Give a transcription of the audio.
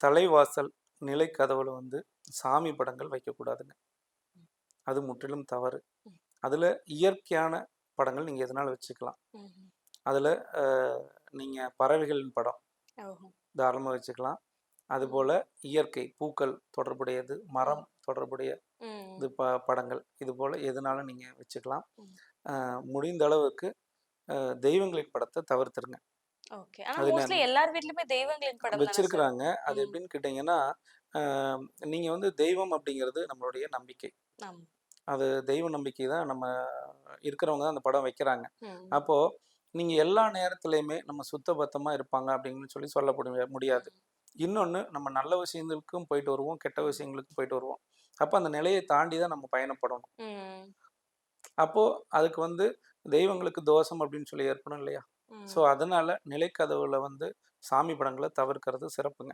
தலைவாசல் நிலை கதவுல வந்து சாமி படங்கள் வைக்கக்கூடாதுங்க அது முற்றிலும் தவறு. அதில் இயற்கையான படங்கள் நீங்கள் எதனால வச்சுக்கலாம். அதில் நீங்கள் பறவைகளின் படம். தாராளமாக வச்சுக்கலாம் அதுபோல் இயற்கை பூக்கள் தொடர்புடையது மரம் தொடர்புடைய. இது ப படங்கள் இது போல் எதுனாலும் நீங்கள் வச்சுக்கலாம் முடிந்த அளவுக்கு தெய்வங்களின் படத்தை தவிர்த்துருங்க ஓகே ஆனா அது மோஸ்ட்லி எல்லார் வீட்லயுமே தெய்வங்களின் படம் தானே சார்? வச்சிருக்கிறாங்க அது. எப்படின்னு கேட்டிங்கன்னா நீங்க வந்து தெய்வம் அப்படிங்கிறது நம்மளுடைய நம்பிக்கை. அது தெய்வ நம்பிக்கை தான் நம்ம இருக்கிறவங்க தான் அந்த படம் வைக்கிறாங்க. அப்போ நீங்க எல்லா நேரத்துலையுமே நம்ம சுத்தபத்தமா இருப்பாங்க அப்படின்னு சொல்லி சொல்ல முடிய- முடியாது இன்னொன்று நம்ம நல்ல விஷயங்களுக்கும் போயிட்டு வருவோம் கெட்ட விஷயங்களுக்கும் போயிட்டு வருவோம் அப்போ அந்த நிலையை தாண்டி தான் நம்ம பயணப்படணும். அப்போ அதுக்கு வந்து தெய்வங்களுக்கு தோஷம் அப்படின்னு சொல்லி ஏற்படும் இல்லையா ம். ஸோ அதனால நிலைக்கதவுல வந்து சாமி படங்களை தவிர்க்கிறது சிறப்புங்க